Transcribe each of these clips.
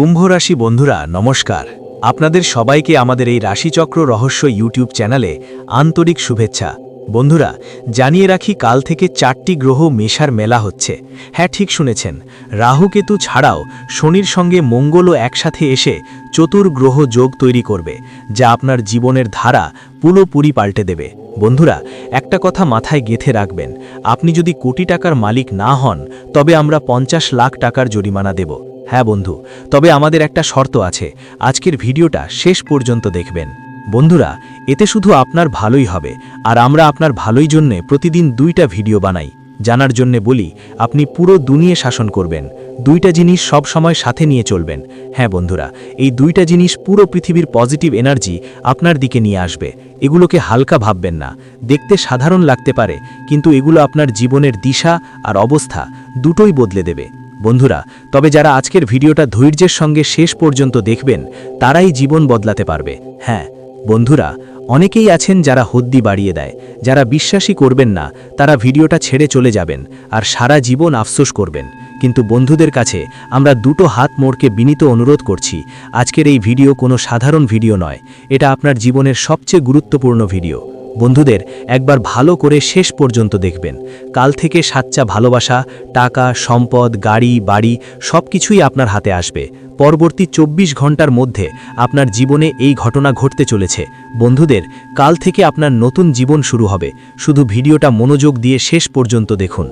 কুম্ভ রাশি বন্ধুরা, নমস্কার। আপনাদের সবাইকে আমাদের এই রাশিচক্র রহস্য ইউটিউব চ্যানেলে আন্তরিক শুভেচ্ছা। বন্ধুরা, জানিয়ে রাখি কাল থেকে চারটি গ্রহ মেশার মেলা হচ্ছে। হ্যাঁ ঠিক শুনেছেন। রাহুকেতু ছাড়াও শনির সঙ্গে মঙ্গলও একসাথে এসে চতুর গ্রহ যোগ তৈরি করবে, যা আপনার জীবনের ধারা পুরোপুরি পাল্টে দেবে। বন্ধুরা, একটা কথা মাথায় গেথে রাখবেন। আপনি যদি কোটি টাকার মালিক না হন, তবে আমরা পঞ্চাশ লাখ টাকার জরিমানা দেব। হ্যাঁ বন্ধু, তবে আমাদের একটা শর্ত আছে। আজকের ভিডিওটা শেষ পর্যন্ত দেখবেন। বন্ধুরা, এতে শুধু আপনার ভালোই হবে, আর আমরা আপনার ভালোই জন্যে প্রতিদিন দুইটা ভিডিও বানাই। জানার জন্যে বলি, আপনি পুরো দুনিয়ে শাসন করবেন, দুইটা জিনিস সব সময় সাথে নিয়ে চলবেন। হ্যাঁ বন্ধুরা, এই দুইটা জিনিস পুরো পৃথিবীর পজিটিভ এনার্জি আপনার দিকে নিয়ে আসবে। এগুলোকে হালকা ভাববেন না, দেখতে সাধারণ লাগতে পারে, কিন্তু এগুলো আপনার জীবনের দিশা আর অবস্থা দুটোই বদলে দেবে। বন্ধুরা, তবে যারা আজকের ভিডিওটা ধৈর্যের সঙ্গে শেষ পর্যন্ত দেখবেন, তারাই জীবন বদলাতে পারবে। হ্যাঁ বন্ধুরা, অনেকেই আছেন যারা হদ্দি বাড়িয়ে দেয়। যারা বিশ্বাসই করবেন না, তারা ভিডিওটা ছেড়ে চলে যাবেন আর সারা জীবন আফসোস করবেন। কিন্তু বন্ধুদের কাছে আমরা দুটো হাত মোড়কে বিনীত অনুরোধ করছি, আজকের এই ভিডিও কোনো সাধারণ ভিডিও নয়। এটা আপনার জীবনের সবচেয়ে গুরুত্বপূর্ণ ভিডিও। বন্ধুদের একবার ভালো করে শেষ পর্যন্ত দেখবেন। কাল থেকে সাচ্চা ভালোবাসা, টাকা, সম্পদ, গাড়ি, বাড়ি সব কিছুই আপনার হাতে আসবে। পরবর্তী ২৪ ঘণ্টার মধ্যে আপনার জীবনে এই ঘটনা ঘটতে চলেছে। বন্ধুদের, কাল থেকে আপনার নতুন জীবন শুরু হবে। শুধু ভিডিওটা মনোযোগ দিয়ে শেষ পর্যন্ত দেখুন।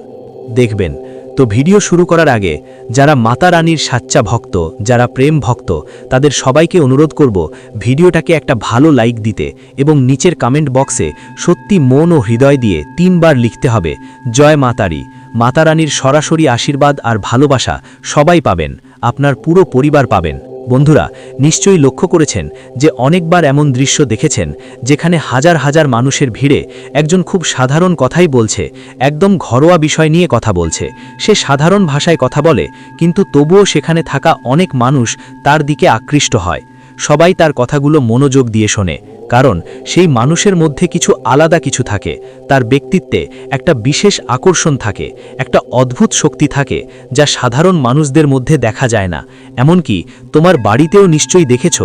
দেখবেন তো ভিডিও শুরু করার আগে, যারা মাতা রানীর সাচ্চা ভক্ত, যারা প্রেম ভক্ত, তাদের সবাইকে অনুরোধ করব ভিডিওটাকে একটা ভালো লাইক দিতে এবং নিচের কমেন্ট বক্সে সত্যি মন ও হৃদয় দিয়ে তিনবার লিখতে হবে, জয় মাতারি। মাতারানীর সরাসরি আশীর্বাদ আর ভালোবাসা সবাই পাবেন, আপনার পুরো পরিবার পাবেন। বন্ধুরা, নিশ্চয়ই লক্ষ্য করেছেন যে অনেকবার এমন দৃশ্য দেখেছেন যেখানে হাজার হাজার মানুষের ভিড়ে একজন খুব সাধারণ কথাই বলছে, একদম ঘরোয়া বিষয় নিয়ে কথা বলছে। সে সাধারণ ভাষায় কথা বলে, কিন্তু তবুও সেখানে থাকা অনেক মানুষ তার দিকে আকৃষ্ট হয়। সবাই তার কথাগুলো মনোযোগ দিয়ে শোনে। কারণ সেই মানুষের মধ্যে কিছু আলাদা কিছু থাকে, তার ব্যক্তিত্বে একটা বিশেষ আকর্ষণ থাকে, একটা অদ্ভুত শক্তি থাকে যা সাধারণ মানুষদের মধ্যে দেখা যায় না। এমনকি তোমার বাড়িতেও নিশ্চয়ই দেখেছ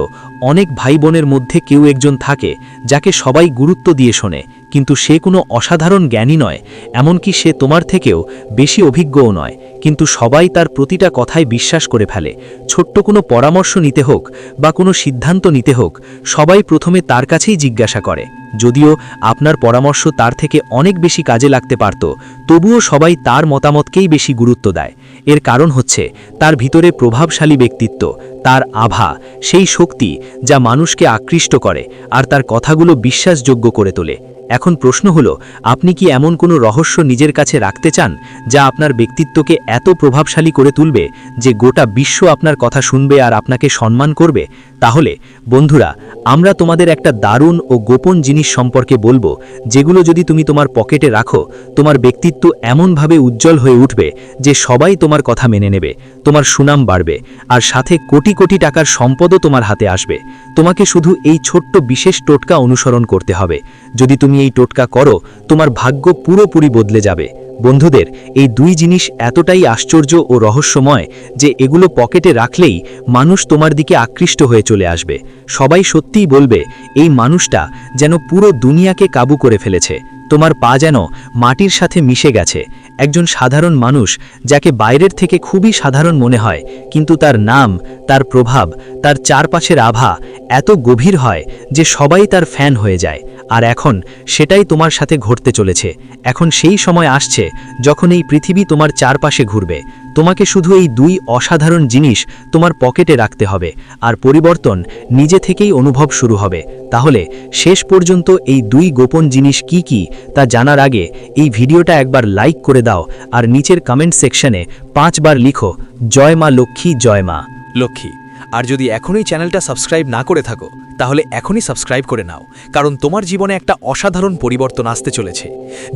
অনেক ভাই বোনের মধ্যে কেউ একজন থাকে যাকে সবাই গুরুত্ব দিয়ে শোনে, কিন্তু সে কোনো অসাধারণ জ্ঞানী নয়, এমনকি সে তোমার থেকেও বেশি অভিজ্ঞও নয়, কিন্তু সবাই তার প্রতিটা কথায় বিশ্বাস করে ফেলে। ছোট্ট কোনো পরামর্শ নিতে হোক বা কোনো সিদ্ধান্ত নিতে হোক, সবাই প্রথমে তার কাছেই জিজ্ঞাসা করে। যদিও আপনার পরামর্শ তার থেকে অনেক বেশি কাজে লাগতে পারত, তবুও সবাই তার মতামতকেই বেশি গুরুত্ব দেয়। এর কারণ হচ্ছে, তার ভিতরে প্রভাবশালী ব্যক্তিত্ব, তার আভা, সেই শক্তি যা মানুষকে আকৃষ্ট করে আর তার কথাগুলো বিশ্বাসযোগ্য করে তোলে। এখন প্রশ্ন হলো, আপনি কি এমন কোনো রহস্য নিজের কাছে রাখতে চান যা আপনার ব্যক্তিত্বকে এত প্রভাবশালী করে তুলবে যে গোটা বিশ্ব আপনার কথা শুনবে আর আপনাকে সম্মান করবে? তাহলে, বন্ধুরা, আমরা তোমাদের একটা দারুণ ও গোপন জিনিস সম্পর্কে বলব, যেগুলো যদি তুমি তোমার পকেটে রাখো, তোমার ব্যক্তিত্ব এমনভাবে উজ্জ্বল হয়ে উঠবে যে সবাই তোমার কথা মেনে নেবে, তোমার সুনাম বাড়বে, আর সাথে কোটি কোটি টাকার সম্পদও তোমার হাতে আসবে। তোমাকে শুধু এই ছোট্ট বিশেষ টোটকা অনুসরণ করতে হবে। যদি তুমি এই টোটকা করো, তোমার ভাগ্য পুরোপুরি বদলে যাবে। বন্ধুদের, এই দুই জিনিস এতটাই আশ্চর্য ও রহস্যময় যে এগুলো পকেটে রাখলেই মানুষ তোমার দিকে আকৃষ্ট হয়ে চলে আসবে। সবাই সত্যিই বলবে, এই মানুষটা যেন পুরো দুনিয়াকে কাবু করে ফেলেছে। তোমার পা যেন মাটির সাথে মিশে গেছে। একজন সাধারণ মানুষ যাকে বাইরের থেকে খুবই সাধারণ মনে হয়, কিন্তু তার নাম, তার প্রভাব, তার চারপাশের আভা এত গভীর হয় যে সবাই তার ফ্যান হয়ে যায়। আর এখন সেটাই তোমার সাথে ঘটতে চলেছে। এখন সেই সময় আসছে যখন এই পৃথিবী তোমার চারপাশে ঘুরবে। তোমাকে শুধু এই দুই অসাধারণ জিনিস তোমার পকেটে রাখতে হবে, আর পরিবর্তন নিজে থেকেই অনুভব শুরু হবে। তাহলে শেষ পর্যন্ত এই দুই গোপন জিনিস কি কি তা জানার আগে এই ভিডিওটা একবার লাইক করে দাও, আর নিচের কমেন্ট সেকশনে পাঁচবার লিখো, জয় মা লক্ষ্মী, জয় মা। লক্ষ্মী আর যদি এখনই চ্যানেলটা সাবস্ক্রাইব না করে থাকো, তাহলে এখনই সাবস্ক্রাইব করে নাও, কারণ তোমার জীবনে একটা অসাধারণ পরিবর্তন আসতে চলেছে।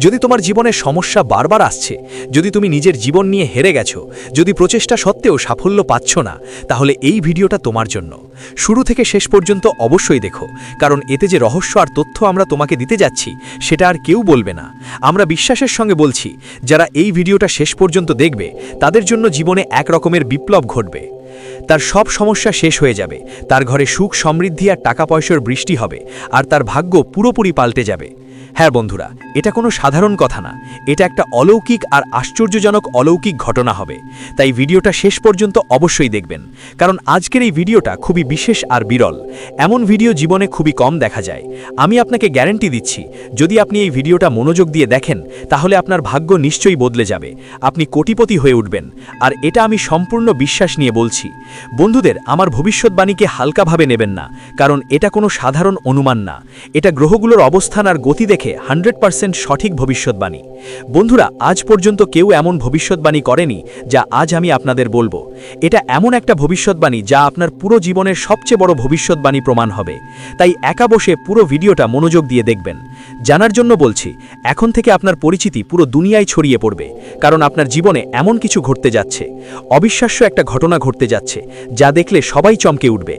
যদি তোমার জীবনে সমস্যা বারবার আসছে, যদি তুমি নিজের জীবন নিয়ে হেরে গেছো, যদি প্রচেষ্টা সত্ত্বেও সাফল্য পাচ্ছ না, তাহলে এই ভিডিওটা তোমার জন্য। শুরু থেকে শেষ পর্যন্ত অবশ্যই দেখো, কারণ এতে যে রহস্য আর তথ্য আমরা তোমাকে দিতে যাচ্ছি, সেটা আর কেউ বলবে না। আমরা বিশ্বাসের সঙ্গে বলছি, যারা এই ভিডিওটা শেষ পর্যন্ত দেখবে, তাদের জন্য জীবনে এক রকমের বিপ্লব ঘটবে। তার সব সমস্যা শেষ হয়ে যাবে। তার ঘরে সুখ, সমৃদ্ধি আর টাকা পয়সার বৃষ্টি হবে, আর তার ভাগ্য পুরোপুরি পাল্টে যাবে। হ্যাঁ বন্ধুরা, এটা কোনো সাধারণ কথা না। এটা একটা অলৌকিক আর আশ্চর্যজনক অলৌকিক ঘটনা হবে। তাই ভিডিওটা শেষ পর্যন্ত অবশ্যই দেখবেন। কারণ আজকের এই ভিডিওটা খুবই বিশেষ আর বিরল। এমন ভিডিও জীবনে খুবই কম দেখা যায়। আমি আপনাকে গ্যারেন্টি দিচ্ছি, যদি আপনি এই ভিডিওটা মনোযোগ দিয়ে দেখেন, তাহলে আপনার ভাগ্য নিশ্চয়ই বদলে যাবে। আপনি কোটিপতি হয়ে উঠবেন। আর এটা আমি সম্পূর্ণ বিশ্বাস নিয়ে বলছি। বন্ধুদের, আমার ভবিষ্যৎবাণীকে হালকাভাবে নেবেন না। কারণ এটা কোনো সাধারণ অনুমান না। এটা গ্রহগুলোর অবস্থান আর গতি দেখে হান্ড্রেড পার্সেন্ট সঠিক ভবিষ্যৎবাণী। বন্ধুরা, আজ পর্যন্ত কেউ এমন ভবিষ্যৎবাণী করেনি যা আজ আমি আপনাদের বলব। এটা এমন একটা ভবিষ্যৎবাণী যা আপনার পুরো জীবনের সবচেয়ে বড় ভবিষ্যৎবাণী প্রমাণ হবে। তাই একা বসে পুরো ভিডিওটা মনোযোগ দিয়ে দেখবেন। জানার জন্য বলছি, এখন থেকে আপনার পরিচিতি পুরো দুনিয়ায় ছড়িয়ে পড়বে, কারণ আপনার জীবনে এমন কিছু ঘটতে যাচ্ছে। অবিশ্বাস্য একটা ঘটনা ঘটতে যাচ্ছে, যা দেখলে সবাই চমকে উঠবে।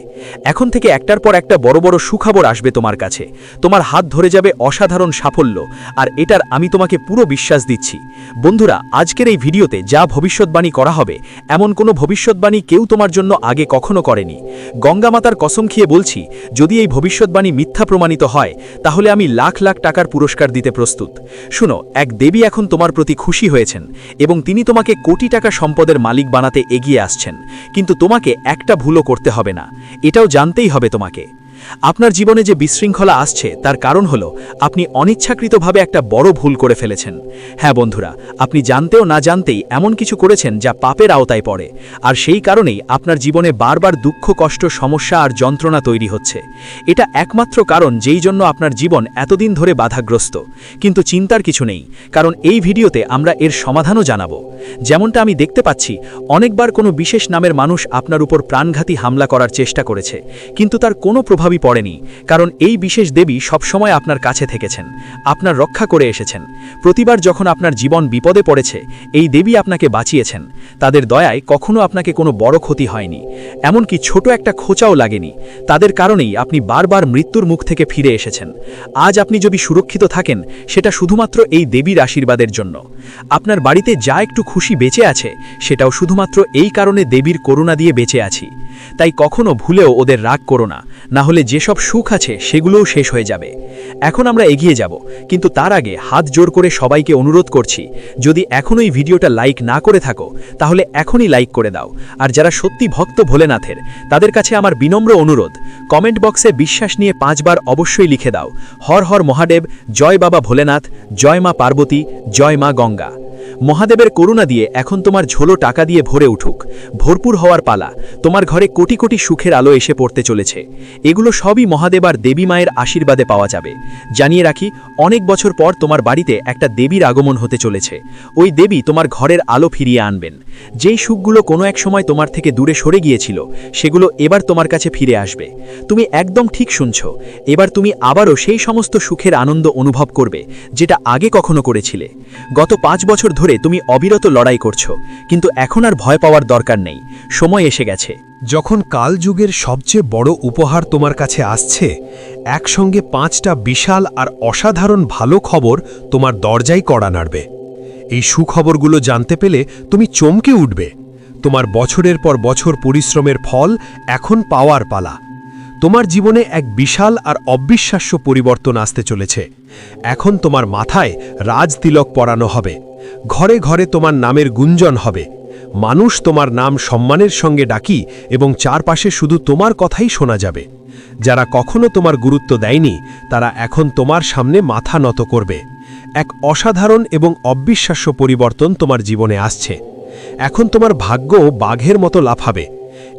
এখন থেকে একটার পর একটা বড় বড় সুখবর আসবে তোমার কাছে। তোমার হাত ধরে যাবে অসাধারণ সাফল্য, আর এটার আমি তোমাকে পুরো বিশ্বাস দিচ্ছি। বন্ধুরা, আজকের এই ভিডিওতে যা ভবিষ্যৎবাণী করা হবে, এমন কোনো ভবিষ্যৎবাণী কেউ তোমার জন্য আগে কখনো করেনি। গঙ্গামাতার কসম খেয়ে বলছি, যদি এই ভবিষ্যৎবাণী মিথ্যা প্রমাণিত হয়, তাহলে আমি লাখ লাখ টাকার পুরস্কার দিতে প্রস্তুত। শুনো, এক দেবী এখন তোমার প্রতি খুশি হয়েছেন এবং তিনি তোমাকে কোটি টাকা সম্পদের মালিক বানাতে এগিয়ে আসছেন। কিন্তু তোমাকে একটা ভুলও করতে হবে না। এটাও জানতেই হবে তোমাকে। আপনার জীবনে যে বিশৃঙ্খলা আসছে, তার কারণ হল আপনি অনিচ্ছাকৃতভাবে একটা বড় ভুল করে ফেলেছেন। হ্যাঁ বন্ধুরা, আপনি জানতেও না জানতেই এমন কিছু করেছেন যা পাপের আওতায় পড়ে, আর সেই কারণেই আপনার জীবনে বারবার দুঃখ, কষ্ট, সমস্যা আর যন্ত্রণা তৈরি হচ্ছে। এটা একমাত্র কারণ যেই জন্য আপনার জীবন এতদিন ধরে বাধাগ্রস্ত। কিন্তু চিন্তার কিছু নেই, কারণ এই ভিডিওতে আমরা এর সমাধানও জানাব। যেমনটা আমি দেখতে পাচ্ছি, অনেকবার কোনো বিশেষ নামের মানুষ আপনার উপর প্রাণঘাতী হামলা করার চেষ্টা করেছে, কিন্তু তার কোনো প্রভাবই পড়েনি, কারণ এই বিশেষ দেবী সবসময় আপনার কাছে থেকেছেন, আপনার রক্ষা করে এসেছেন। প্রতিবার যখন আপনার জীবন বিপদে পড়েছে, এই দেবী আপনাকে বাঁচিয়েছেন। তাদের দয়ায় কখনো আপনাকে কোনো বড় ক্ষতি হয়নি। এমনকি ছোট একটা খোঁচাও লাগেনি। তাদের কারণেই আপনি বারবার মৃত্যুর মুখ থেকে ফিরে এসেছেন। আজ আপনি যদি সুরক্ষিত থাকেন, সেটা শুধুমাত্র এই দেবীর আশীর্বাদের জন্য। আপনার বাড়িতে যা একটু খুশি বেঁচে আছে, সেটাও শুধুমাত্র এই কারণে দেবীর করুণা দিয়ে বেঁচে আছি। তাই কখনো ভুলেও ওদের রাগ করো না। না হলে যেসব সুখ আছে, সেগুলোও শেষ হয়ে যাবে। এখন আমরা এগিয়ে যাব, কিন্তু তার আগে হাত জোর করে সবাইকে অনুরোধ করছি, যদি এখনও এই ভিডিওটা লাইক না করে থাকো, তাহলে এখনই লাইক করে দাও। আর যারা সত্যি ভক্ত ভোলেনাথের, তাদের কাছে আমার বিনম্র অনুরোধ, কমেন্ট বক্সে বিশ্বাস নিয়ে পাঁচবার অবশ্যই লিখে দাও। হর হর মহাদেব, জয় বাবা ভোলেনাথ, জয় মা পার্বতী, জয় মা গঙ্গা। মহাদেবের করুণা দিয়ে এখন তোমার ঝোলো টাকা দিয়ে ভরে উঠুক। ভরপুর হওয়ার পালা, তোমার ঘরে কোটি কোটি সুখের আলো এসে পড়তে চলেছে। এগুলো সবই মহাদেব আর দেবী মায়ের আশীর্বাদে পাওয়া যাবে। জানিয়ে রাখি, অনেক বছর পর তোমার বাড়িতে একটা দেবীর আগমন হতে চলেছে। ওই দেবী তোমার ঘরের আলো ফিরিয়ে আনবেন। যেই সুখগুলো কোনো এক সময় তোমার থেকে দূরে সরে গিয়েছিল, সেগুলো এবার তোমার কাছে ফিরে আসবে। তুমি একদম ঠিক শুনছ, এবার তুমি আবারও সেই সমস্ত সুখের আনন্দ অনুভব করবে, যেটা আগে কখনো করেছিলে। গত পাঁচ বছর ধরে তুমি অবিরত লড়াই করছ, কিন্তু এখন আর ভয় পাওয়ার দরকার নেই, সময় এসে গেছে। যখন কালযুগের সবচেয়ে বড় উপহার তোমার কাছে আসছে, একসঙ্গে পাঁচটা বিশাল আর অসাধারণ ভালো খবর তোমার দরজাই কড়া নাড়বে। এই সুখবরগুলো জানতে পেলে তুমি চমকে উঠবে। তোমার বছরের পর বছর পরিশ্রমের ফল এখন পাওয়ার পালা। তোমার জীবনে এক বিশাল আর অবিশ্বাস্য পরিবর্তন আসতে চলেছে। এখন তোমার মাথায় রাজ তিলক পরানো হবে। ঘরে ঘরে তোমার নামের গুঞ্জন হবে। মানুষ তোমার নাম সম্মানের সঙ্গে ডাকি এবং চারপাশে শুধু তোমার কথাই শোনা যাবে। যারা কখনো তোমার গুরুত্ব দেয়নি, তারা এখন তোমার সামনে মাথা নত করবে। এক অসাধারণ এবং অবিশ্বাস্য পরিবর্তন তোমার জীবনে আসছে। এখন তোমার ভাগ্য বাঘের মতো লাফাবে।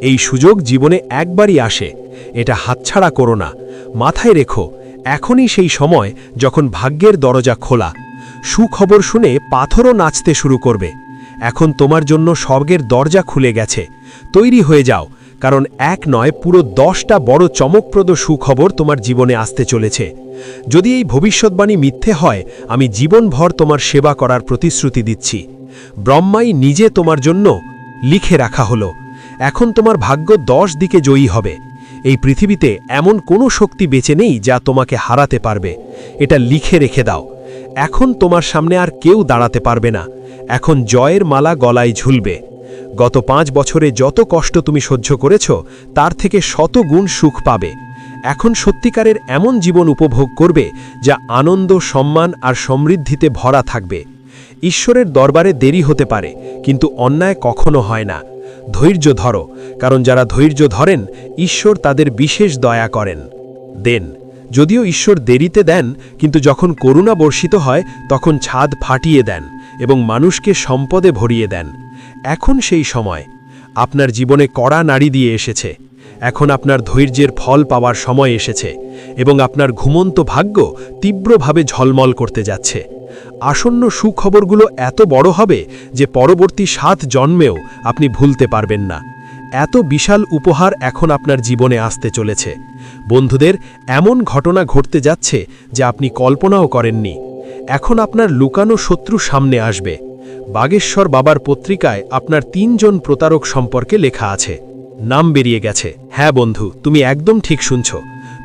এই সুযোগ জীবনে একবারই আসে। এটা হাতছাড়া করো না। মাথায় রেখো, এখনই সেই সময় যখন ভাগ্যের দরজা খোলা। সুখবর শুনে পাথরও নাচতে শুরু করবে। এখন তোমার জন্য স্বর্গের দরজা খুলে গেছে। তৈরি হয়ে যাও, কারণ এক নয়, পুরো দশটা বড় চমকপ্রদ সুখবর তোমার জীবনে আসতে চলেছে। যদি এই ভবিষ্যৎবাণী মিথ্যে হয়, আমি জীবনভর তোমার সেবা করার প্রতিশ্রুতি দিচ্ছি। ব্রহ্মাই নিজে তোমার জন্য লিখে রাখা হলো। এখন তোমার ভাগ্য দশ দিকে জয়ী হবে। এই পৃথিবীতে এমন কোনো শক্তি বেঁচে নেই যা তোমাকে হারাতে পারবে। এটা লিখে রেখে দাও। এখন তোমার সামনে আর কেউ দাঁড়াতে পারবে না। এখন জয়ের মালা গলায় ঝুলবে। গত পাঁচ বছরে যত কষ্ট তুমি সহ্য করেছ, তার থেকে শত গুণ সুখ পাবে। এখন সত্যিকারের এমন জীবন উপভোগ করবে, যা আনন্দ, সম্মান আর সমৃদ্ধিতে ভরা থাকবে। ঈশ্বরের দরবারে দেরি হতে পারে, কিন্তু অন্যায় কখনো হয় না। ধৈর্য ধরো, কারণ যারা ধৈর্য ধরেন, ঈশ্বর তাদের বিশেষ দয়া করেন। দেন। যদিও ঈশ্বর দেরিতে দেন, কিন্তু যখন করুণা বর্ষিত হয়, তখন ছাদ ফাটিয়ে দেন এবং মানুষকে সম্পদে ভরিয়ে দেন। এখন সেই সময়। আপনার জীবনে কড়া নাড়ি দিয়ে এসেছে। এখন আপনার ধৈর্যের ফল পাওয়ার সময় এসেছে এবং আপনার ঘুমন্ত ভাগ্য তীব্রভাবে ঝলমল করতে যাচ্ছে। আসন্ন সুখবরগুলো এত বড় হবে যে পরবর্তী সাত জন্মেও আপনি ভুলতে পারবেন না। এত বিশাল উপহার এখন আপনার জীবনে আসতে চলেছে। বন্ধুদের, এমন ঘটনা ঘটতে যাচ্ছে যা আপনি কল্পনাও করেননি। এখন আপনার লুকানো শত্রু সামনে আসবে। বাগেশ্বর বাবার পত্রিকায় আপনার তিনজন প্রতারক সম্পর্কে লেখা আছে। নাম বেরিয়ে গেছে। হ্যাঁ বন্ধু, তুমি একদম ঠিক শুনছ।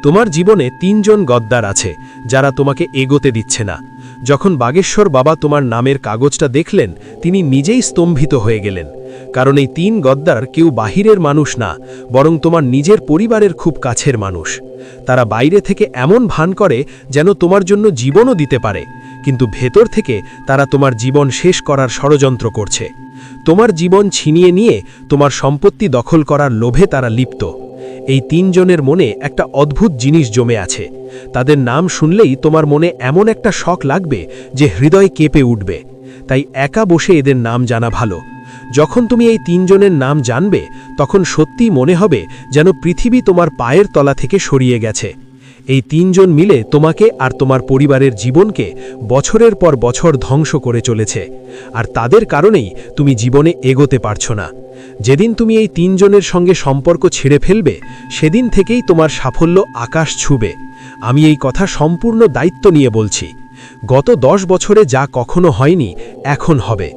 তোমার জীবনে তিনজন গদ্দার আছে, যারা তোমাকে এগোতে দিচ্ছে না। যখন বাগেশ্বর বাবা তোমার নামের কাগজটা দেখলেন, তিনি নিজেই স্তম্ভিত হয়ে গেলেন। কারণ এই তিন গদ্দার কেউ বাহিরের মানুষ না, বরং তোমার নিজের পরিবারের খুব কাছের মানুষ। তারা বাইরে থেকে এমন ভান করে যেন তোমার জন্য জীবনও দিতে পারে, কিন্তু ভেতর থেকে তারা তোমার জীবন শেষ করার ষড়যন্ত্র করছে। তোমার জীবন ছিনিয়ে নিয়ে তোমার সম্পত্তি দখল করার লোভে তারা লিপ্ত। এই তিনজনের মনে একটা অদ্ভুত জিনিস জমে আছে। তাদের নাম শুনলেই তোমার মনে এমন একটা শখ লাগবে যে হৃদয় কেঁপে উঠবে। তাই একা বসে এদের নাম জানা ভালো। যখন তুমি এই তিনজনের নাম জানবে, তখন সত্যি মনে হবে যেন পৃথিবী তোমার পায়ের তলা থেকে সরিয়ে গেছে। এই তিনজন মিলে তোমাকে আর তোমার পরিবারের জীবনকে বছরের পর বছর ধ্বংস করে চলেছে। আর তাদের কারণেই তুমি জীবনে এগোতে পারছ না। যেদিন তুমি এই তিনজনের সঙ্গে সম্পর্ক ছিঁড়ে ফেলবে, সেদিন থেকেই তোমার সাফল্য আকাশ ছুবে। আমি এই কথা সম্পূর্ণ দায়িত্ব নিয়ে বলছি। গত দশ বছরে যা কখনো হয়নি, এখন হবে।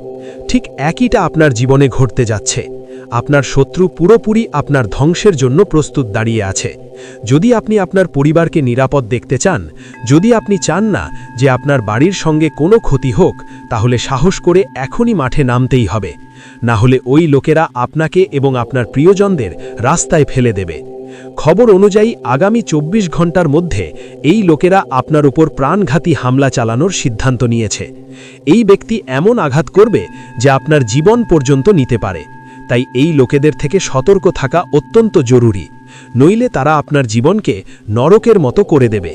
ঠিক একইটা আপনার জীবনে ঘটতে যাচ্ছে। আপনার শত্রু পুরোপুরি আপনার ধ্বংসের জন্য প্রস্তুত দাঁড়িয়ে আছে। যদি আপনি আপনার পরিবারকে নিরাপদ দেখতে চান, যদি আপনি চান না যে আপনার বাড়ির সঙ্গে কোনো ক্ষতি হোক, তাহলে সাহস করে এখনই মাঠে নামতেই হবে। না হলে ওই লোকেরা আপনাকে এবং আপনার প্রিয়জনদের রাস্তায় ফেলে দেবে। খবর অনুযায়ী আগামী ২৪ ঘণ্টার মধ্যে এই লোকেরা আপনার উপর প্রাণঘাতী হামলা চালানোর সিদ্ধান্ত নিয়েছে। এই ব্যক্তি এমন আঘাত করবে যা আপনার জীবন পর্যন্ত নিতে পারে। তাই এই লোকেদের থেকে সতর্ক থাকা অত্যন্ত জরুরি, নইলে তারা আপনার জীবনকে নরকের মতো করে দেবে।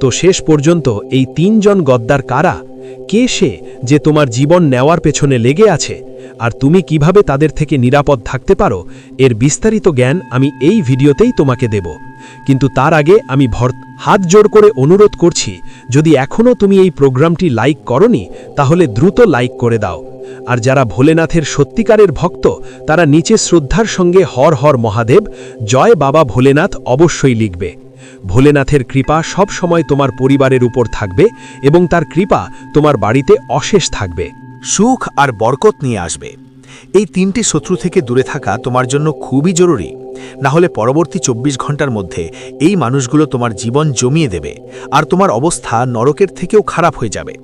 তো শেষ পর্যন্ত এই তিনজন গদ্দার কারা? কে সে যে তোমার জীবন নেওয়ার পেছনে লেগে আছে? আর তুমি কীভাবে তাদের থেকে নিরাপদ থাকতে পারো? এর বিস্তারিত জ্ঞান আমি এই ভিডিওতেই তোমাকে দেব। কিন্তু তার আগে আমি ভর হাত জোড় করে অনুরোধ করছি, যদি এখনও তুমি এই প্রোগ্রামটি লাইক করনি, তাহলে দ্রুত লাইক করে দাও। আর যারা ভোলেনাথের সত্যিকারের ভক্ত, তারা নিচে শ্রদ্ধার সঙ্গে হর হর মহাদেব, জয় বাবা ভোলেনাথ অবশ্যই লিখবে। ভোলেনাথের কৃপা সব সময় তোমার পরিবারের উপর থাকবে এবং তার কৃপা তোমার বাড়িতে অশেষ থাকবে। সুখ আর বরকত নিয়ে আসবে। এই তিনটি শত্রু থেকে দূরে থাকা তোমার জন্য খুবই জরুরি। না হলে পরবর্তী চব্বিশ ঘণ্টার মধ্যে এই মানুষগুলো তোমার জীবন জমিয়ে দেবে, আর তোমার অবস্থা নরকের থেকেও খারাপ হয়ে যাবে।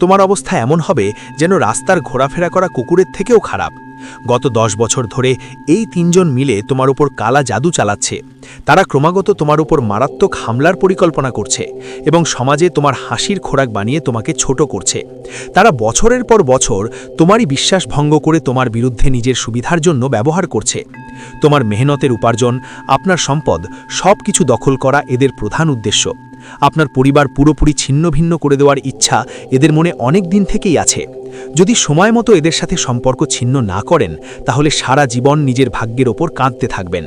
তোমার অবস্থা এমন হবে যেন রাস্তার ঘোরাফেরা করা কুকুরের থেকেও খারাপ। গত দশ বছর ধরে এই তিনজন মিলে তোমার উপর কালা জাদু চালাচ্ছে। তারা ক্রমাগত তোমার উপর মারাত্মক হামলার পরিকল্পনা করছে এবং সমাজে তোমার হাসির খোরাক বানিয়ে তোমাকে ছোট করছে। তারা বছরের পর বছর তোমারই বিশ্বাস ভঙ্গ করে তোমার বিরুদ্ধে নিজের সুবিধার জন্য ব্যবহার করছে। তোমার মেহনতের উপার্জন, আপনার সম্পদ সব কিছু দখল করা এদের প্রধান উদ্দেশ্য। আপনার পরিবার পুরোপুরি ছিন্ন ভিন্ন করে দেওয়ার ইচ্ছা এদের মনে অনেক দিন থেকেই আছে। যদি সময় মতো এদের সাথে সম্পর্ক ছিন্ন না করেন, তাহলে সারা জীবন নিজের ভাগ্যের ওপর কাঁদতে থাকবেন।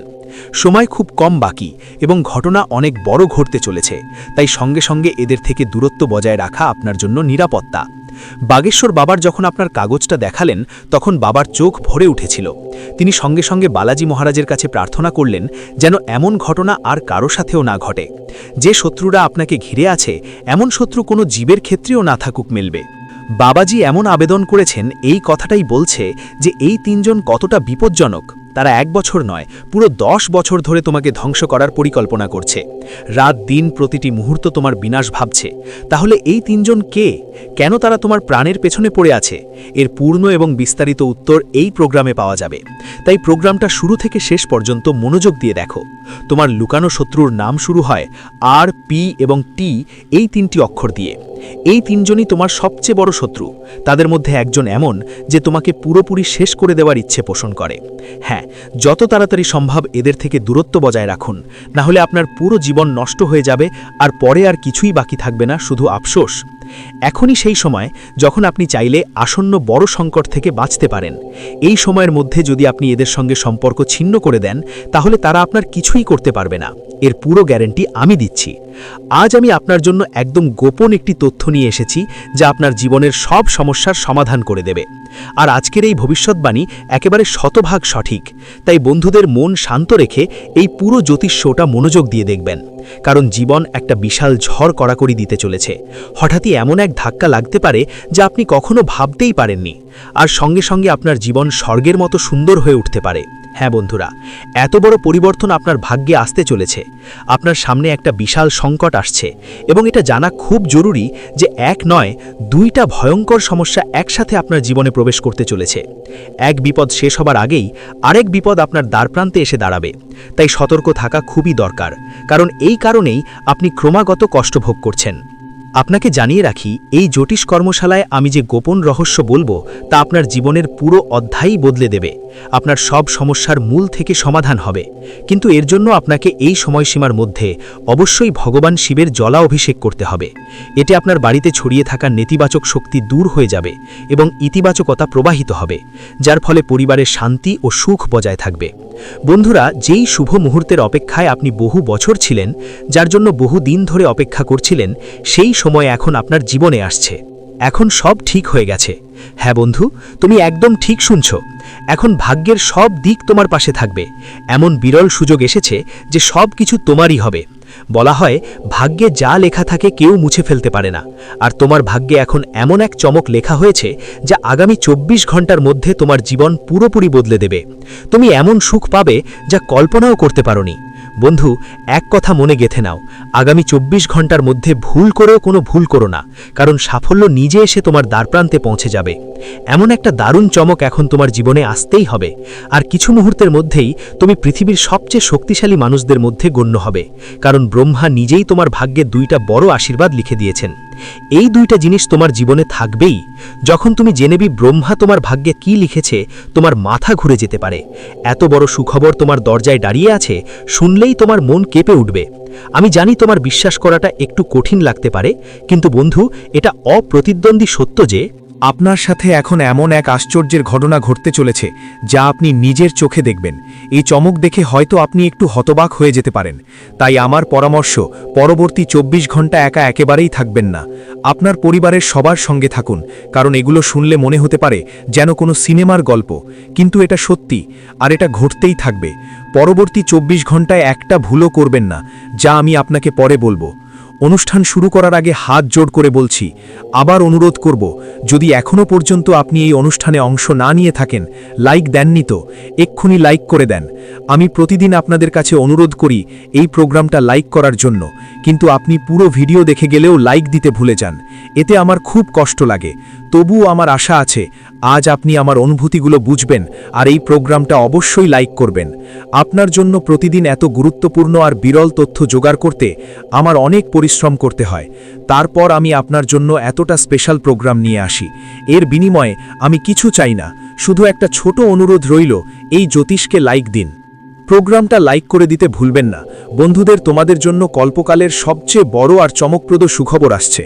সময় খুব কম বাকি এবং ঘটনা অনেক বড় ঘটতে চলেছে, তাই সঙ্গে সঙ্গে এদের থেকে দূরত্ব বজায় রাখা আপনার জন্য নিরাপত্তা। বাগেশ্বর বাবার যখন আপনার কাগজটা দেখালেন, তখন বাবার চোখ ভরে উঠেছিল। তিনি সঙ্গে সঙ্গে বালাজি মহারাজের কাছে প্রার্থনা করলেন যেন এমন ঘটনা আর কারও সাথেও না ঘটে। যে শত্রুরা আপনাকে ঘিরে আছে, এমন শত্রু কোনো জীবের ক্ষেত্রেও না থাকুক মেলবে। বাবাজি এমন আবেদন করেছেন, এই কথাটাই বলছে যে এই তিনজন কতটা বিপজ্জনক। তারা এক বছর নয়, পুরো দশ বছর ধরে তোমাকে ধ্বংস করার পরিকল্পনা করছে। রাত দিন প্রতিটি মুহূর্ত তোমার বিনাশ ভাবছে। তাহলে এই তিনজন কে? কেন তারা তোমার প্রাণের পেছনে পড়ে আছে? এর পূর্ণ এবং বিস্তারিত উত্তর এই প্রোগ্রামে পাওয়া যাবে। তাই প্রোগ্রামটা শুরু থেকে শেষ পর্যন্ত মনোযোগ দিয়ে দেখো। তোমার লুকানো শত্রুর নাম শুরু হয় আর, পি এবং টি এই তিনটি অক্ষর দিয়ে। এই তিনজনই তোমার সবচেয়ে বড় শত্রু। তাদের মধ্যে একজন এমন যে তোমাকে পুরোপুরি শেষ করে দেওয়ার ইচ্ছে পোষণ করে। হ্যাঁ যত তাড়াতাড়ি সম্ভব এদের থেকে দূরত্ব বজায় রাখুন। না হলে আপনার পুরো জীবন নষ্ট হয়ে যাবে আর পরে আর কিছুই বাকি থাকবে না, শুধু আফসোস। এখনই সেই সময় যখন আপনি চাইলে আসন্ন বড় সংকট থেকে বাঁচতে পারেন। এই সময়ের মধ্যে যদি আপনি এদের সঙ্গে সম্পর্ক ছিন্ন করে দেন, তাহলে তারা আপনার কিছুই করতে পারবে না। এর পুরো গ্যারেন্টি আমি দিচ্ছি। আজ আমি আপনার জন্য একদম গোপন একটি তথ্য নিয়ে এসেছি, যা আপনার জীবনের সব সমস্যার সমাধান করে দেবে। আর আজকের এই ভবিষ্যৎবাণী একেবারে শতভাগ সঠিক। তাই বন্ধুদের মন শান্ত রেখে এই পুরো জ্যোতিষ শোটা মনোযোগ দিয়ে দেখবেন। কারণ জীবন একটা বিশাল ঝড় কড়াকড়ি দিতে চলেছে। হঠাৎই এমন এক ধাক্কা লাগতে পারে যা আপনি কখনো ভাবতেই পারেননি। আর সঙ্গে সঙ্গে আপনার জীবন স্বর্গের মতো সুন্দর হয়ে উঠতে পারে। হ্যাঁ বন্ধুরা, এত বড় পরিবর্তন আপনার ভাগ্যে আসতে চলেছে। আপনার সামনে একটা বিশাল সংকট আসছে এবং এটা জানা খুব জরুরি যে এক নয়, দুইটা ভয়ঙ্কর সমস্যা একসাথে আপনার জীবনে প্রবেশ করতে চলেছে। এক বিপদ শেষ হবার আগেই আরেক বিপদ আপনার দ্বারপ্রান্তে এসে দাঁড়াবে। তাই সতর্ক থাকা খুবই দরকার, কারণ এই কারণেই আপনি ক্রমাগত কষ্ট ভোগ করছেন। আপনাকে জানিয়ে রাখি, এই জ্যোতিষ কর্মশালায় আমি যে গোপন রহস্য বলব, তা আপনার জীবনের পুরো অধ্যায়ই বদলে দেবে। আপনার সব সমস্যার মূল থেকে সমাধান হবে। কিন্তু এর জন্য আপনাকে এই সময়সীমার মধ্যে অবশ্যই ভগবান শিবের জলা অভিষেক করতে হবে। এতে আপনার বাড়িতে ছড়িয়ে থাকা নেতিবাচক শক্তি দূর হয়ে যাবে এবং ইতিবাচকতা প্রবাহিত হবে, যার ফলে পরিবারের শান্তি ও সুখ বজায় থাকবে। বন্ধুরা, যেই শুভ মুহূর্তের অপেক্ষায় আপনি বহু বছর ছিলেন, যার জন্য বহু দিন ধরে অপেক্ষা করছিলেন, সেই সময় এখন আপনার জীবনে আসছে। এখন সব ঠিক হয়ে গেছে। হ্যাঁ বন্ধু, তুমি একদম ঠিক শুনছ। এখন ভাগ্যের সব দিক তোমার পাশে থাকবে। এমন বিরল সুযোগ এসেছে যে সব কিছু তোমারই হবে। বলা হয়, ভাগ্যে যা লেখা থাকে কেউ মুছে ফেলতে পারে না। আর তোমার ভাগ্যে এখন এমন এক চমক লেখা হয়েছে যা আগামী চব্বিশ ঘণ্টার মধ্যে তোমার জীবন পুরোপুরি বদলে দেবে। তুমি এমন সুখ পাবে যা কল্পনাও করতে পারোনি। বন্ধু, এক কথা মনে গেথে নাও। আগামী চব্বিশ ঘণ্টার মধ্যে ভুল করেও কোনো ভুল করো না, কারণ সাফল্য নিজে এসে তোমার দ্বারপ্রান্তে পৌঁছে যাবে। এমন একটা দারুণ চমক এখন তোমার জীবনে আসতেই হবে। আর কিছু মুহূর্তের মধ্যেই তুমি পৃথিবীর সবচেয়ে শক্তিশালী মানুষদের মধ্যে গণ্য হবে, কারণ ব্রহ্মা নিজেই তোমার ভাগ্যে দুইটা বড় আশীর্বাদ লিখে দিয়েছেন। এই দুইটা জিনিস তোমার জীবনে থাকবেই। যখন তুমি জেনেবি ব্রহ্মা তোমার ভাগ্যে কি লিখেছে, তোমার মাথা ঘুরে যেতে পারে। এত বড় সুখবর তোমার দরজায় দাঁড়িয়ে আছে, শুনলেই তোমার মন কেঁপে উঠবে। আমি জানি তোমার বিশ্বাস করাটা একটু কঠিন লাগতে পারে, কিন্তু বন্ধু, এটা অপ্রতিদ্বন্দ্বী সত্য যে আপনার সাথে এখন এমন এক আশ্চর্যের ঘটনা ঘটতে চলেছে, যা আপনি নিজের চোখে দেখবেন। এই চমক দেখে হয়তো আপনি একটু হতবাক হয়ে যেতে পারেন। তাই আমার পরামর্শ, পরবর্তী চব্বিশ ঘণ্টা একা একেবারেই থাকবেন না। আপনার পরিবারের সবার সঙ্গে থাকুন, কারণ এগুলো শুনলে মনে হতে পারে যেন কোনো সিনেমার গল্প। কিন্তু এটা সত্যি, আর এটা ঘটতেই থাকবে। পরবর্তী চব্বিশ ঘন্টায় একটা ভুলও করবেন না, যা আমি আপনাকে পরে বলব। অনুষ্ঠান শুরু করার আগে হাত জোড় করে বলছি, আবার অনুরোধ করব, যদি এখনও পর্যন্ত আপনি এই অনুষ্ঠানে অংশ না নিয়ে থাকেন, লাইক দেননি তো, এক্ষুনি লাইক করে দেন। আমি প্রতিদিন আপনাদের কাছে অনুরোধ করি, এই প্রোগ্রামটা লাইক করার জন্য, কিন্তু আপনি পুরো ভিডিও দেখে গেলেও লাইক দিতে ভুলে যান। এতে আমার খুব কষ্ট লাগে। তবুও আমার আশা আছে, আজ আপনি আমার অনুভূতিগুলো বুঝবেন আর এই প্রোগ্রামটা অবশ্যই লাইক করবেন। আপনার জন্য প্রতিদিন এত গুরুত্বপূর্ণ আর বিরল তথ্য জোগাড় করতে আমার অনেক পরিশ্রম করতে হয়। তারপর আমি আপনার জন্য এতটা স্পেশাল প্রোগ্রাম নিয়ে আসি। এর বিনিময়ে আমি কিছু চাই না, শুধু একটা ছোট অনুরোধ রইল, এই জ্যোতিষকে লাইক দিন। প্রোগ্রামটা লাইক করে দিতে ভুলবেন না। বন্ধুদের তোমাদের জন্য কল্পকালের সবচেয়ে বড় আর চমকপ্রদ সুখবর আসছে।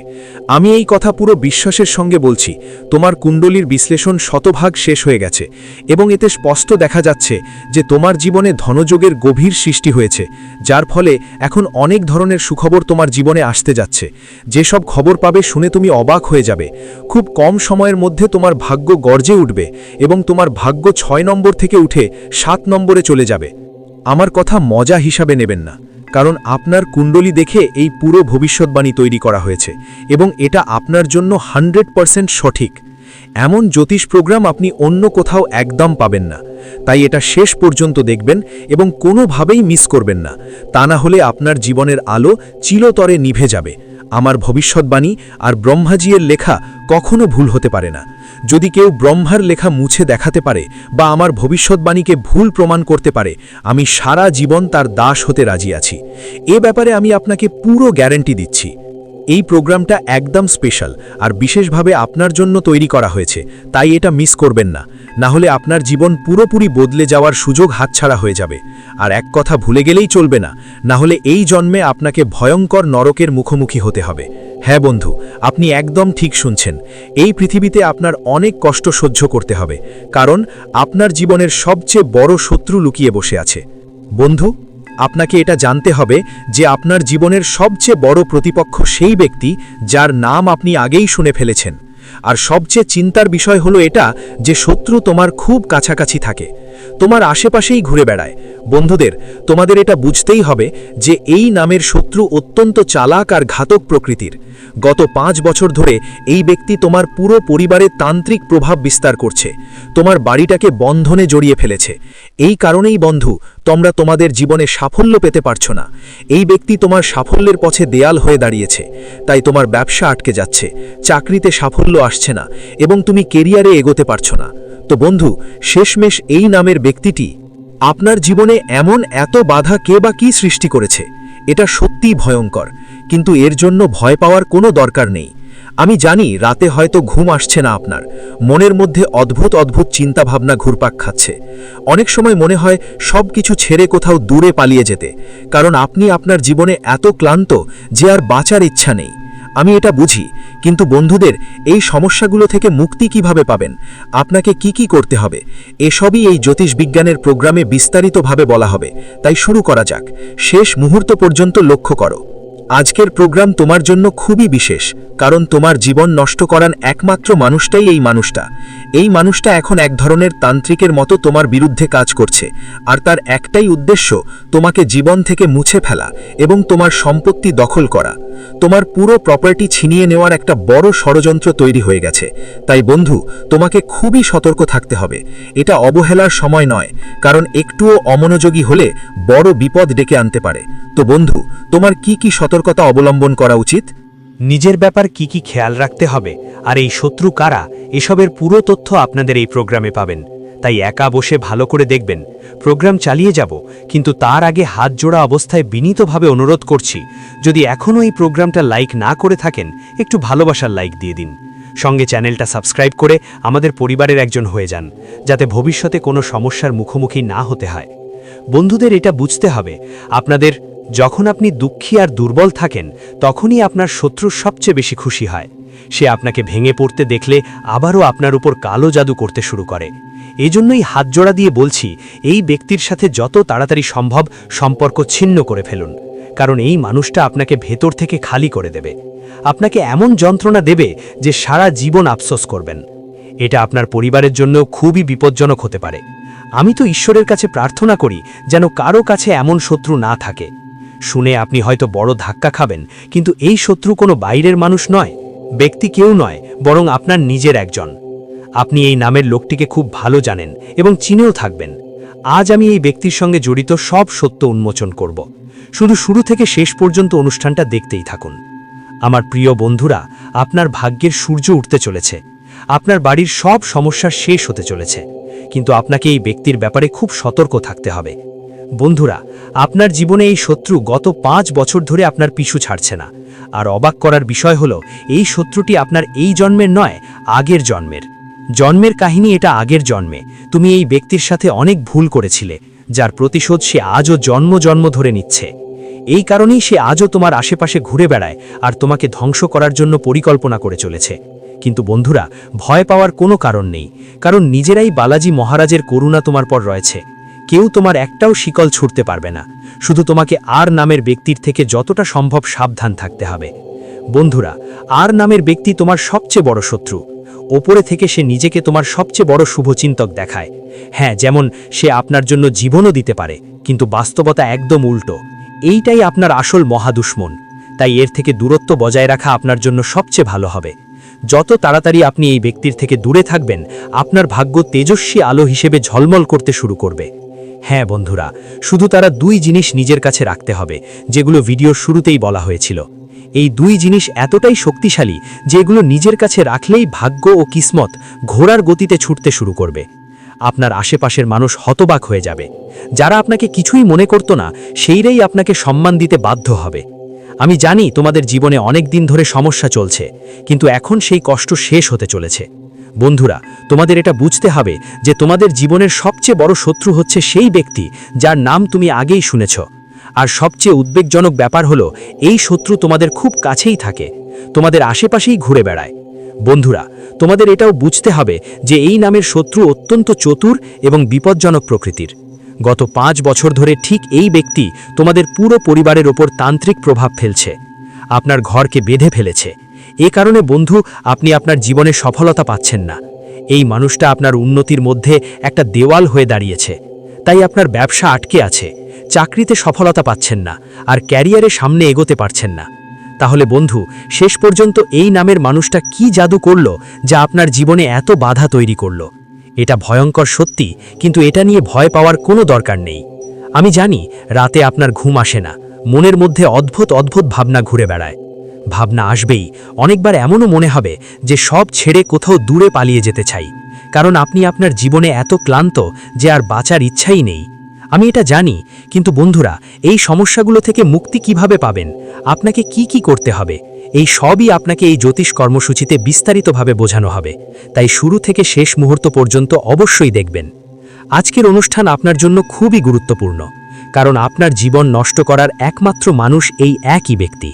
আমি এই কথা পুরো বিশ্বাসের সঙ্গে বলছি, তোমার কুণ্ডলীর বিশ্লেষণ শতভাগ শেষ হয়ে গেছে এবং এতে স্পষ্ট দেখা যাচ্ছে যে তোমার জীবনে ধনযোগের গভীর সৃষ্টি হয়েছে, যার ফলে এখন অনেক ধরনের সুখবর তোমার জীবনে আসতে যাচ্ছে। যেসব খবর পাবে শুনে তুমি অবাক হয়ে যাবে। খুব কম সময়ের মধ্যে তোমার ভাগ্য গর্জে উঠবে এবং তোমার ভাগ্য ছয় নম্বর থেকে উঠে সাত নম্বরে চলে যাবে। আমার কথা মজা হিসাবে নেবেন না, কারণ আপনার কুণ্ডলী দেখে এই পুরো ভবিষ্যৎবাণী তৈরি করা হয়েছে এবং এটা আপনার জন্য হান্ড্রেড পারসেন্ট সঠিক। এমন জ্যোতিষ প্রোগ্রাম আপনি অন্য কোথাও একদম পাবেন না। তাই এটা শেষ পর্যন্ত দেখবেন এবং কোনোভাবেই মিস করবেন না। তা না হলে আপনার জীবনের আলো চিরতরে নিভে যাবে। আমার ভবিষ্যৎবাণী আর ব্রহ্মাজিয়ের লেখা কখনো ভুল হতে পারে না। যদি কেউ ব্রহ্মার লেখা মুছে দেখাতে পারে বা আমার ভবিষ্যৎবাণীকে ভুল প্রমাণ করতে পারে, আমি সারা জীবন তার দাস হতে রাজি আছি। এ ব্যাপারে আমি আপনাকে পুরো গ্যারেন্টি দিচ্ছি। এই প্রোগ্রামটা একদম স্পেশাল, আর বিশেষভাবে আপনার জন্য তৈরি করা হয়েছে, তাই এটা মিস করবেন না। না হলে আপনার জীবন পুরোপুরি বদলে যাওয়ার সুযোগ হাতছাড়া হয়ে যাবে। আর এক কথা ভুলে গেলেই চলবে না না হলে এই জন্মে আপনাকে ভয়ঙ্কর নরকের মুখোমুখি হতে হবে। হ্যাঁ বন্ধু, আপনি একদম ঠিক শুনছেন। এই পৃথিবীতে আপনার অনেক কষ্ট সহ্য করতে হবে, কারণ আপনার জীবনের সবচেয়ে বড় শত্রু লুকিয়ে বসে আছে। বন্ধু আপনাকে এটা জানতে হবে যে আপনার জীবনের সবচেয়ে বড় প্রতিপক্ষ সেই ব্যক্তি যার নাম আপনি আগেই শুনে ফেলেছেন। আর সবচেয়ে চিন্তার বিষয় হলো এটা যে শত্রু তোমার খুব কাছাকাছি থাকে। তোমার আশেপাশেই ঘুরে বেড়ায়। বন্ধুদের, তোমাদের এটা বুঝতেই হবে যে এই নামের শত্রু অত্যন্ত চালাক আর ঘাতক প্রকৃতির। গত পাঁচ বছর ধরে এই ব্যক্তি তোমার পুরো পরিবারের তান্ত্রিক প্রভাব বিস্তার করছে। তোমার বাড়িটাকে বন্ধনে জড়িয়ে ফেলেছে। এই কারণেই বন্ধু, তোমরা তোমাদের জীবনে সাফল্য পেতে পারছ না। এই ব্যক্তি তোমার সাফল্যের পথে দেয়াল হয়ে দাঁড়িয়েছে। তাই তোমার ব্যবসা আটকে যাচ্ছে। চাকরিতে সাফল্য আসছে না এবং তুমি কেরিয়ারে এগোতে পারছ না। তো বন্ধু, শেষমেশ এই নামের ব্যক্তিটি আপনার জীবনে এমন এত বাধা কে বা কি সৃষ্টি করেছে, এটা সত্যিই ভয়ঙ্কর। কিন্তু এর জন্য ভয় পাওয়ার কোনো দরকার নেই। আমি জানি রাতে হয়তো ঘুম আসছে না আপনার, মনের মধ্যে অদ্ভুত অদ্ভুত চিন্তাভাবনা ঘুরপাক খাচ্ছে। অনেক সময় মনে হয় সব কিছু ছেড়ে কোথাও দূরে পালিয়ে যেতে, কারণ আপনি আপনার জীবনে এত ক্লান্ত যে আর বাঁচার ইচ্ছা নেই। আমি এটা বুঝি, কিন্তু বন্ধুদের, এই সমস্যাগুলো থেকে মুক্তি কীভাবে পাবেন? আপনাকে কি কি করতে হবে? এসবই এই জ্যোতিষ বিজ্ঞানের প্রোগ্রামে বিস্তারিতভাবে বলা হবে। তাই শুরু করা যাক। শেষ মুহূর্ত পর্যন্ত লক্ষ্য করো। আজকের প্রোগ্রাম তোমার জন্য খুবই বিশেষ, কারণ তোমার জীবন নষ্ট করার একমাত্র মানুষটাই এই মানুষটা। এই মানুষটা এখন এক ধরনের তান্ত্রিকের মতো তোমার বিরুদ্ধে কাজ করছে, আর তার একটাই উদ্দেশ্য তোমাকে জীবন থেকে মুছে ফেলা এবং তোমার সম্পত্তি দখল করা। তোমার পুরো প্রপার্টি ছিনিয়ে নেওয়ার একটা বড় ষড়যন্ত্র তৈরি হয়ে গেছে। তাই বন্ধু, তোমাকে খুবই সতর্ক থাকতে হবে। এটা অবহেলার সময় নয়, কারণ একটুও অমনোযোগী হলে বড় বিপদ ডেকে আনতে পারে। তো বন্ধু, তোমার কি কি সতর্কতা অবলম্বন করা উচিত? নিজের ব্যাপার কি কি খেয়াল রাখতে হবে, আর এই শত্রু কারা, এসবের পুরো তথ্য আপনাদের এই প্রোগ্রামে পাবেন। তাই একা বসে ভালো করে দেখবেন, প্রোগ্রাম চালিয়ে যাব, কিন্তু তার আগে হাত জোড়া অবস্থায় বিনীতভাবে অনুরোধ করছি, যদি এখনও এই প্রোগ্রামটা লাইক না করে থাকেন, একটু ভালোবাসার লাইক দিয়ে দিন। সঙ্গে চ্যানেলটা সাবস্ক্রাইব করে আমাদের পরিবারের একজন হয়ে যান, যাতে ভবিষ্যতে কোনো সমস্যার মুখোমুখি না হতে হয়। বন্ধুদের এটা বুঝতে হবে, আপনাদের যখন আপনি দুঃখী আর দুর্বল থাকেন, তখনই আপনার শত্রু সবচেয়ে বেশি খুশি হয়। সে আপনাকে ভেঙে পড়তে দেখলে আবারও আপনার উপর কালো জাদু করতে শুরু করে। এজন্যই হাত জোড়া দিয়ে বলছি, এই ব্যক্তির সাথে যত তাড়াতাড়ি সম্ভব সম্পর্ক ছিন্ন করে ফেলুন, কারণ এই মানুষটা আপনাকে ভেতর থেকে খালি করে দেবে। আপনাকে এমন যন্ত্রণা দেবে যে সারা জীবন আফসোস করবেন। এটা আপনার পরিবারের জন্য খুবই বিপজ্জনক হতে পারে। আমি তো ঈশ্বরের কাছে প্রার্থনা করি, যেন কারও কাছে এমন শত্রু না থাকে। শুনে আপনি হয়তো বড় ধাক্কা খাবেন, কিন্তু এই শত্রু কোনো বাইরের মানুষ নয়, ব্যক্তি কেউ নয়, বরং আপনার নিজের একজন। আপনি এই নামের লোকটিকে খুব ভালো জানেন এবং চিনেও থাকবেন। আজ আমি এই ব্যক্তির সঙ্গে জড়িত সব সত্য উন্মোচন করব। শুধু শুরু থেকে শেষ পর্যন্ত অনুষ্ঠানটা দেখতেই থাকুন। আমার প্রিয় বন্ধুরা, আপনার ভাগ্যের সূর্য উঠতে চলেছে। আপনার বাড়ির সব সমস্যার শেষ হতে চলেছে। কিন্তু আপনাকে এই ব্যক্তির ব্যাপারে খুব সতর্ক থাকতে হবে। বন্ধুরা, আপনার জীবনে এই শত্রু গত পাঁচ বছর ধরে আপনার পিছু ছাড়ছে না। আর অবাক করার বিষয় হলো, এই শত্রুটি আপনার এই জন্মের নয়, আগের জন্মের। জন্মের কাহিনী এটা আগের জন্মে। তুমি এই ব্যক্তির সাথে অনেক ভুল করেছিলে, যার প্রতিশোধ সে আজও জন্ম জন্ম ধরে নিচ্ছে। এই কারণেই সে আজও তোমার আশেপাশে ঘুরে বেড়ায় আর তোমাকে ধ্বংস করার জন্য পরিকল্পনা করে চলেছে। কিন্তু বন্ধুরা, ভয় পাওয়ার কোনো কারণ নেই, কারণ নিজেরাই বালাজি মহারাজের করুণা তোমার পর রয়েছে। কেউ তোমার একটাও শিকল ছুটতে পারবে না। শুধু তোমাকে আর নামের ব্যক্তির থেকে যতটা সম্ভব সাবধান থাকতে হবে। বন্ধুরা, আর নামের ব্যক্তি তোমার সবচেয়ে বড় শত্রু। ওপরে থেকে সে নিজেকে তোমার সবচেয়ে বড় শুভচিন্তক দেখায়। হ্যাঁ যেমন সে আপনার জন্য জীবনও দিতে পারে, কিন্তু বাস্তবতা একদম উল্টো। এইটাই আপনার আসল মহাদুশ্মন। তাই এর থেকে দূরত্ব বজায় রাখা আপনার জন্য সবচেয়ে ভালো হবে। যত তাড়াতাড়ি আপনি এই ব্যক্তির থেকে দূরে থাকবেন, আপনার ভাগ্য তেজস্বী আলো হিসেবে ঝলমল করতে শুরু করবে। হ্যাঁ বন্ধুরা, শুধু তারা দুই জিনিস নিজের কাছে রাখতে হবে, যেগুলো ভিডিওর শুরুতেই বলা হয়েছিল। এই দুই জিনিস এতটাই শক্তিশালী যে এগুলো নিজের কাছে রাখলেই ভাগ্য ও কিসমত ঘোড়ার গতিতে ছুটতে শুরু করবে। আপনার আশেপাশের মানুষ হতবাক হয়ে যাবে। যারা আপনাকে কিছুই মনে করত না, সেইরাই আপনাকে সম্মান দিতে বাধ্য হবে। আমি জানি তোমাদের জীবনে অনেক দিন ধরে সমস্যা চলছে, কিন্তু এখন সেই কষ্ট শেষ হতে চলেছে। বন্ধুরা, তোমাদের এটা বুঝতে হবে যে তোমাদের জীবনের সবচেয়ে বড় শত্রু হচ্ছে সেই ব্যক্তি যার নাম তুমি আগেই শুনেছ। আর সবচেয়ে উদ্বেগজনক ব্যাপার হলো, এই শত্রু তোমাদের খুব কাছেই থাকে, তোমাদের আশেপাশেই ঘুরে বেড়ায়। বন্ধুরা, তোমাদের এটাও বুঝতে হবে যে এই নামের শত্রু অত্যন্ত চতুর এবং বিপজ্জনক প্রকৃতির। গত পাঁচ বছর ধরে ঠিক এই ব্যক্তি তোমাদের পুরো পরিবারের ওপর তান্ত্রিক প্রভাব ফেলছে। আপনার ঘরকে বেঁধে ফেলেছে। এ কারণে, বন্ধু, আপনি আপনার জীবনে সফলতা পাচ্ছেন না। এই মানুষটা আপনার উন্নতির মধ্যে একটা দেওয়াল হয়ে দাঁড়িয়েছে। তাই আপনার ব্যবসা আটকে আছে। চাকরিতে সফলতা পাচ্ছেন না আর ক্যারিয়ারে সামনে এগোতে পারছেন না। তাহলে, বন্ধু, শেষ পর্যন্ত এই নামের মানুষটা কি জাদু করল যা আপনার জীবনে এত বাধা তৈরি করল? এটা ভয়ঙ্কর সত্যি, কিন্তু এটা নিয়ে ভয় পাওয়ার কোনো দরকার নেই। আমি জানি, রাতে আপনার ঘুম আসে না, মনের মধ্যে অদ্ভুত অদ্ভুত ভাবনা ঘুরে বেড়ায়। ভাবনা আসবেই, অনেকবার এমনও মনে হবে যে সব ছেড়ে কোথাও দূরে পালিয়ে যেতে চাই, কারণ আপনি আপনার জীবনে এত ক্লান্ত যে আর বাঁচার ইচ্ছাই নেই। আমি এটা জানি, কিন্তু বন্ধুরা, এই সমস্যাগুলো থেকে মুক্তি কীভাবে পাবেন? আপনাকে কি কি করতে হবে? এই সবই আপনাকে এই জ্যোতিষ কর্মসূচিতে বিস্তারিতভাবে বোঝানো হবে। তাই শুরু থেকে শেষ মুহূর্ত পর্যন্ত অবশ্যই দেখবেন। আজকের অনুষ্ঠান আপনার জন্য খুবই গুরুত্বপূর্ণ, কারণ আপনার জীবন নষ্ট করার একমাত্র মানুষ এই একই ব্যক্তি।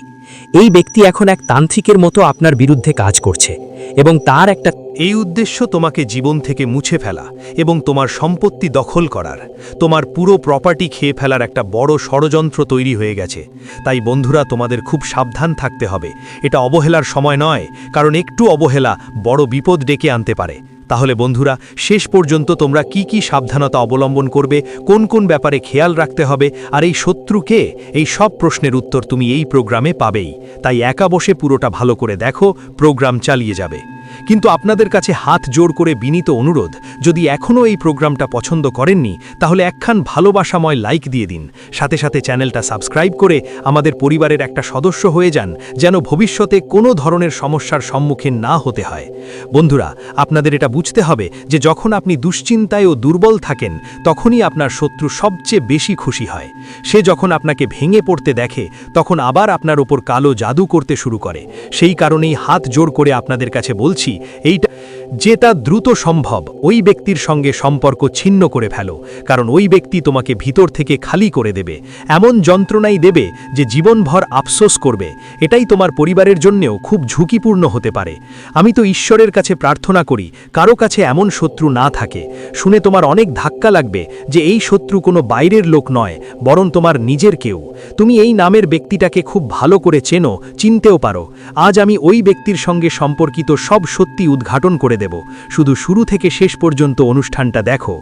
এই ব্যক্তি এখন এক তান্ত্রিকের মতো আপনার বিরুদ্ধে কাজ করছে এবং তার একটা এই উদ্দেশ্য তোমাকে জীবন থেকে মুছে ফেলা এবং তোমার সম্পত্তি দখল করার। তোমার পুরো প্রপার্টি খেয়ে ফেলার একটা বড় ষড়যন্ত্র তৈরি হয়ে গেছে। তাই বন্ধুরা, তোমাদের খুব সাবধান থাকতে হবে। এটা অবহেলার সময় নয়, কারণ একটু অবহেলা বড় বিপদ ডেকে আনতে পারে। তাহলে বন্ধুরা, শেষ পর্যন্ত তোমরা কি কি সাবধানতা অবলম্বন করবে, কোন কোন ব্যাপারে খেয়াল রাখতে হবে, আর এই শত্রুকে এই সব প্রশ্নের উত্তর তুমি এই প্রোগ্রামে পাবেই। তাই একা বসে পুরোটা ভালো করে দেখো, প্রোগ্রাম চালিয়ে যাবে। কিন্তু আপনাদের কাছে হাত জোর করে বিনীত অনুরোধ, যদি এখনও এই প্রোগ্রামটা পছন্দ করেননি, তাহলে একখান ভালোবাসাময় লাইক দিয়ে দিন। সাথে সাথে চ্যানেলটা সাবস্ক্রাইব করে আমাদের পরিবারের একটা সদস্য হয়ে যান, যেন ভবিষ্যতে কোনো ধরনের সমস্যার সম্মুখীন না হতে হয়। বন্ধুরা, আপনাদের এটা বুঝতে হবে যে যখন আপনি দুশ্চিন্তায় ও দুর্বল থাকেন, তখনই আপনার শত্রু সবচেয়ে বেশি খুশি হয়। সে যখন আপনাকে ভেঙে পড়তে দেখে, তখন আবার আপনার ওপর কালো জাদু করতে শুরু করে। সেই কারণেই হাত জোর করে আপনাদের কাছে বলছি এইটা যে তা দ্রুত সম্ভব, ওই ব্যক্তির সঙ্গে সম্পর্ক ছিন্ন করে ফেলো, কারণ ওই ব্যক্তি তোমাকে ভিতর থেকে খালি করে দেবে। এমন যন্ত্রণাই দেবে যে জীবনভর আফসোস করবে। এটাই তোমার পরিবারের জন্যেও খুব ঝুঁকিপূর্ণ হতে পারে। আমি তো ঈশ্বরের কাছে প্রার্থনা করি, কারও কাছে এমন শত্রু না থাকে। শুনে তোমার অনেক ধাক্কা লাগবে যে এই শত্রু কোনো বাইরের লোক নয়, বরং তোমার নিজের কেউ। তুমি এই নামের ব্যক্তিটাকে খুব ভালো করে চেনো, চিনতেও পারো। আজ আমি ওই ব্যক্তির সঙ্গে সম্পর্কিত সব সত্যি উদ্ঘাটন করে দেব। শুধু শুরু থেকে শেষ পর্যন্ত অনুষ্ঠানটা দেখো।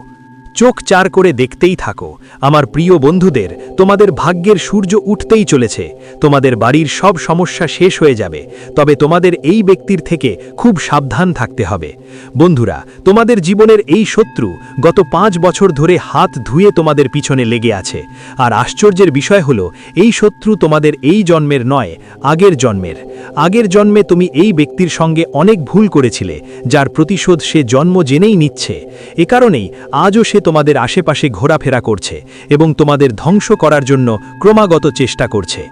চোখ চার করে দেখতেই থাকো। আমার প্রিয় বন্ধুদের, তোমাদের ভাগ্যের সূর্য উঠতেই চলেছে। তোমাদের বাড়ির সব সমস্যা শেষ হয়ে যাবে। তবে তোমাদের এই ব্যক্তির থেকে খুব সাবধান থাকতে হবে। বন্ধুরা, তোমাদের জীবনের এই শত্রু গত পাঁচ বছর ধরে হাত ধুয়ে তোমাদের পিছনে লেগে আছে। আর আশ্চর্যের বিষয় হলো, এই শত্রু তোমাদের এই জন্মের নয়, আগের জন্মের। আগের জন্মে তুমি এই ব্যক্তির সঙ্গে অনেক ভুল করেছিলে, যার প্রতিশোধ সে জন্ম জেনেই নিচ্ছে। এ কারণেই আজও সে তোমাদের আশেপাশে ঘোরাফেরা করছে এবং তোমাদের ধ্বংস করার জন্য ক্রমাগত চেষ্টা করছে।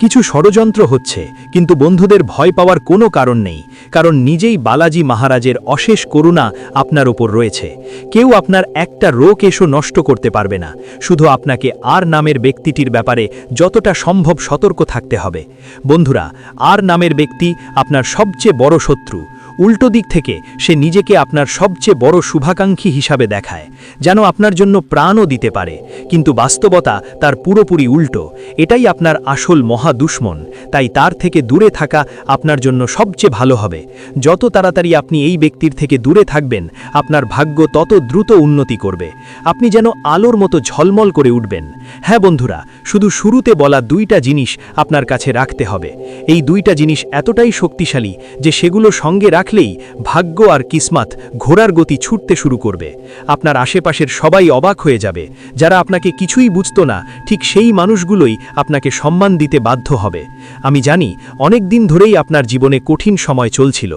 কিছু ষড়যন্ত্র হচ্ছে, কিন্তু বন্ধুদের ভয় পাওয়ার কোনো কারণ নেই, কারণ নিজেই বালাজি মহারাজের অশেষ করুণা আপনার ওপর রয়েছে। কেউ আপনার একটা রোগ এসো নষ্ট করতে পারবে না, শুধু আপনাকে আর নামের ব্যক্তিটির ব্যাপারে যতটা সম্ভব সতর্ক থাকতে হবে। বন্ধুরা, আর নামের ব্যক্তি আপনার সবচেয়ে বড় শত্রু উল্টো দিক থেকে সে নিজেকে আপনার সবচেয়ে বড় শুভাকাঙ্ক্ষী হিসাবে দেখায়, যেন আপনার জন্য প্রাণও দিতে পারে। কিন্তু বাস্তবতা তার পুরোপুরি উল্টো। এটাই আপনার আসল মহা দুশ্মন। তাই তার থেকে দূরে থাকা আপনার জন্য সবচেয়ে ভালো হবে। যত তাড়াতাড়ি আপনি এই ব্যক্তির থেকে দূরে থাকবেন, আপনার ভাগ্য তত দ্রুত উন্নতি করবে। আপনি যেন আলোর মতো ঝলমল করে উঠবেন। হ্যাঁ বন্ধুরা, শুধু শুরুতে বলা দুইটা জিনিস আপনার কাছে রাখতে হবে। এই দুইটা জিনিস এতটাই শক্তিশালী যে সেগুলো সঙ্গে রাখলেই ভাগ্য আর কিসমাত ঘোড়ার গতি ছুটতে শুরু করবে। আপনার আশেপাশের সবাই অবাক হয়ে যাবে। যারা আপনাকে কিছুই বুঝত না, ঠিক সেই মানুষগুলোই আপনাকে সম্মান দিতে বাধ্য হবে। আমি জানি, অনেক দিন ধরেই আপনার জীবনে কঠিন সময় চলছিল।